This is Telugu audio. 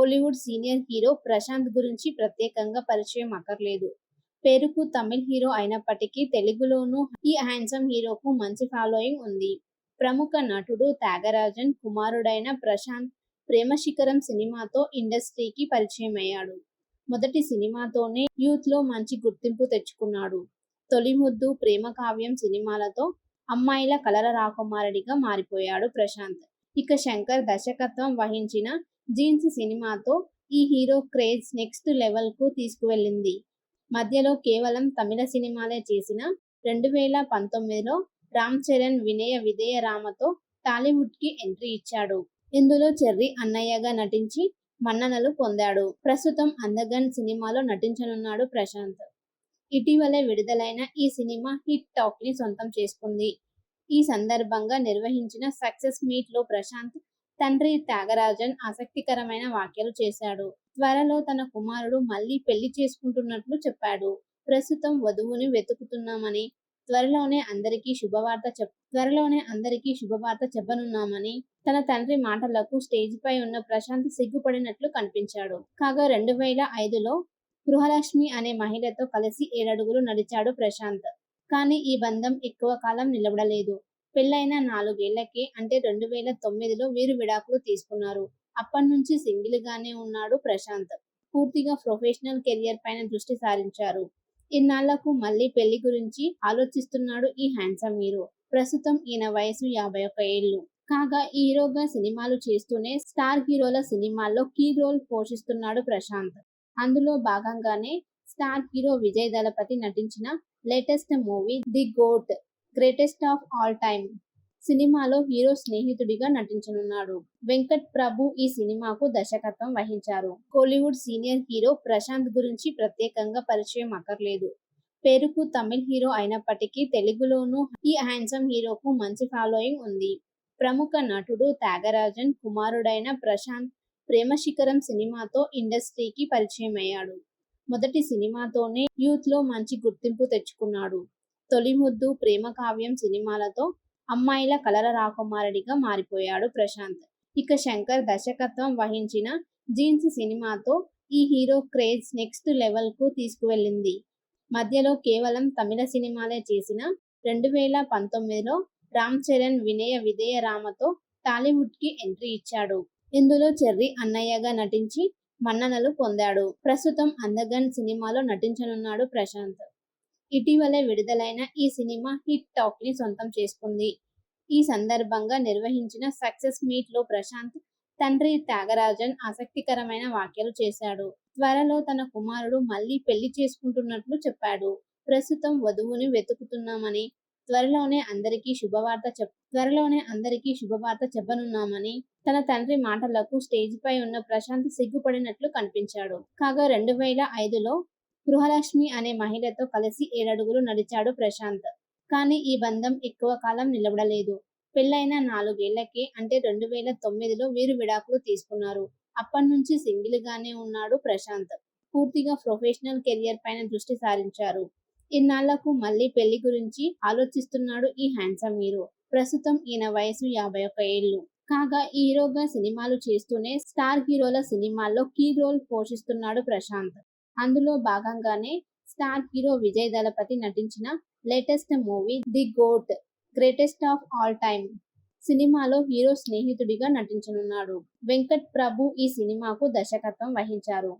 కోలీవుడ్ సీనియర్ హీరో ప్రశాంత్ గురించి ప్రత్యేకంగా పరిచయం అక్కర్లేదు. పేరుకు తమిళ్ హీరో అయినప్పటికీ తెలుగులోనూ ఈ హ్యాండ్సమ్ హీరోకు మంచి ఫాలోయింగ్ ఉంది. ప్రముఖ నటుడు త్యాగరాజన్ కుమారుడైన ప్రశాంత్ 'ప్రేమశిఖరం' సినిమాతో ఇండస్ట్రీకి పరిచయమయ్యాడు. మొదటి సినిమాతోనే యూత్లో మంచి గుర్తింపు తెచ్చుకున్నాడు. తొలి ముద్దు ప్రేమ కావ్యం సినిమాలతో అమ్మాయిల కలర రాకుమారుడిగా మారిపోయాడు ప్రశాంత్. ఇక శంకర్ దర్శకత్వం వహించిన 'జీన్స్' సినిమాతో ఈ హీరో క్రేజ్ నెక్స్ట్ లెవెల్కు తీసుకువెళ్ళింది మధ్యలో కేవలం తమిళ సినిమాలే చేసిన రెండు వేల పంతొమ్మిదిలో రామ్ చరణ్ 'వినయ విధేయ రామ'తో టాలీవుడ్కి ఎంట్రీ ఇచ్చాడు. ఇందులో చెర్రీ అన్నయ్యగా నటించి మన్ననలు పొందాడు. ప్రస్తుతం 'అందగన్' సినిమాలో నటించనున్నాడు ప్రశాంత్. ఇటీవలే విడుదలైన ఈ సినిమా హిట్ టాక్ని సొంతం చేసుకుంది. ఈ సందర్భంగా నిర్వహించిన సక్సెస్ మీట్లో ప్రశాంత్ తండ్రి త్యాగరాజన్ ఆసక్తికరమైన వ్యాఖ్యలు చేశాడు. త్వరలో తన కుమారుడు మళ్ళీ పెళ్ళి చేసుకుంటున్నట్లు చెప్పాడు. ప్రస్తుతం వధువుని వెతుకుతున్నామని, త్వరలోనే అందరికీ శుభవార్త చెప్ త్వరలోనే అందరికీ శుభవార్త చెప్పనున్నామని తన తండ్రి మాటలకు స్టేజ్ పై ఉన్న ప్రశాంత్ సిగ్గుపడినట్లు కనిపించాడు. కాగా రెండు వేల ఐదులో గృహలక్ష్మి అనే మహిళతో కలిసి ఏడడుగులు నడిచాడు ప్రశాంత్. కానీ ఈ బంధం ఎక్కువ కాలం నిలబడలేదు. పెళ్ళైన నాలుగేళ్ళకే అంటే రెండు వేల తొమ్మిదిలో వీరు విడాకులు తీసుకున్నారు. అప్పటినుంచి సింగిల్ గానే ఉన్నాడు ప్రశాంత్. పూర్తిగా ప్రొఫెషనల్ కెరియర్ పైన దృష్టి సారించారు. ఇన్నాళ్ళకు మళ్ళీ పెళ్ళి గురించి ఆలోచిస్తున్నాడు ఈ హ్యాండ్సమ్ హీరో. ప్రస్తుతం ఈయన వయసు యాభై ఒక్క ఏళ్ళు. కాగా హీరోగా సినిమాలు చేస్తూనే స్టార్ హీరోల సినిమాల్లో కీ రోల్ పోషిస్తున్నాడు ప్రశాంత్. అందులో భాగంగానే స్టార్ హీరో విజయ్ దళపతి నటించిన latest movie 'the GOAT greatest of all time' సినిమాలో హీరో స్నేహితుడిగా నటించనున్నాడు. వెంకట్ ప్రభు ఈ సినిమాకు దర్శకత్వం వహించారు. కోలీవుడ్ సీనియర్ హీరో ప్రశాంత్ గురించి ప్రత్యేకంగా పరిచయం అక్కర్లేదు. పేరుకు తమిళ్ హీరో అయినప్పటికీ తెలుగులోనూ ఈ హ్యాండ్సమ్ హీరోకు మంచి ఫాలోయింగ్ ఉంది. ప్రముఖ నటుడు త్యాగరాజన్ కుమారుడైన ప్రశాంత్ 'ప్రేమశిఖరం' సినిమాతో ఇండస్ట్రీకి పరిచయమయ్యాడు. మొదటి సినిమాతోనే యూత్లో మంచి గుర్తింపు తెచ్చుకున్నాడు. 'తొలిముద్దు', 'ప్రేమకావ్యం' సినిమాలతో అమ్మాయిల కలల రాకుమారుడిగా మారిపోయాడు ప్రశాంత్. ఇక శంకర్ దర్శకత్వం వహించిన 'జీన్స్' సినిమాతో ఈ హీరో క్రేజ్ నెక్స్ట్ లెవెల్కు తీసుకువెళ్ళింది మధ్యలో కేవలం తమిళ సినిమాలే చేసిన రెండు వేల పంతొమ్మిదిలో రామ్ చరణ్ 'వినయ విధేయ రామ'తో టాలీవుడ్కి ఎంట్రీ ఇచ్చాడు. ఇందులో చెర్రీ అన్నయ్యగా నటించి మన్ననలు పొందాడు. ప్రస్తుతం 'అందగన్' సినిమాలో నటించనున్నాడు ప్రశాంత్. ఇటీవలే విడుదలైన ఈ సినిమా హిట్ టాక్ని సొంతం చేసుకుంది. ఈ సందర్భంగా నిర్వహించిన సక్సెస్ మీట్లో ప్రశాంత్ తండ్రి త్యాగరాజన్ ఆసక్తికరమైన వ్యాఖ్యలు చేశాడు. త్వరలో తన కుమారుడు మళ్ళీ పెళ్ళి చేసుకుంటున్నట్లు చెప్పాడు. ప్రస్తుతం వధువుని వెతుకుతున్నామని, త్వరలోనే అందరికీ శుభవార్త చెప్ త్వరలోనే అందరికీ శుభవార్త చెప్పనున్నామని తన తండ్రి మాటలకు స్టేజ్ పై ఉన్న ప్రశాంత్ సిగ్గుపడినట్లు కనిపించాడు. కాగా రెండు వేల ఐదులో గృహలక్ష్మి అనే మహిళతో కలిసి ఏడడుగులు నడిచాడు ప్రశాంత్. కానీ ఈ బంధం ఎక్కువ కాలం నిలబడలేదు. పెళ్ళైన నాలుగేళ్ళకే అంటే రెండు వేల తొమ్మిదిలో వీరు విడాకులు తీసుకున్నారు. అప్పటినుంచి సింగిల్ గానే ఉన్నాడు ప్రశాంత్. పూర్తిగా ప్రొఫెషనల్ కెరియర్ పైన దృష్టి సారించారు. ఇన్నాళ్ళకు మళ్ళీ పెళ్ళి గురించి ఆలోచిస్తున్నాడు ఈ హ్యాండ్సమ్ హీరో. ప్రస్తుతం ఈయన వయసు యాభై ఒక్క ఏళ్ళు కాగా హీరోగా సినిమాలు చేస్తూనే స్టార్ హీరోల సినిమాల్లో కీ రోల్ పోషిస్తున్నాడు ప్రశాంత్. అందులో భాగంగానే స్టార్ హీరో విజయ్ దళపతి నటించిన latest movie 'the GOAT greatest of all time' సినిమాలో హీరో స్నేహితుడిగా నటించనున్నాడు. వెంకట్ ప్రభు ఈ సినిమాకు దర్శకత్వం వహించారు.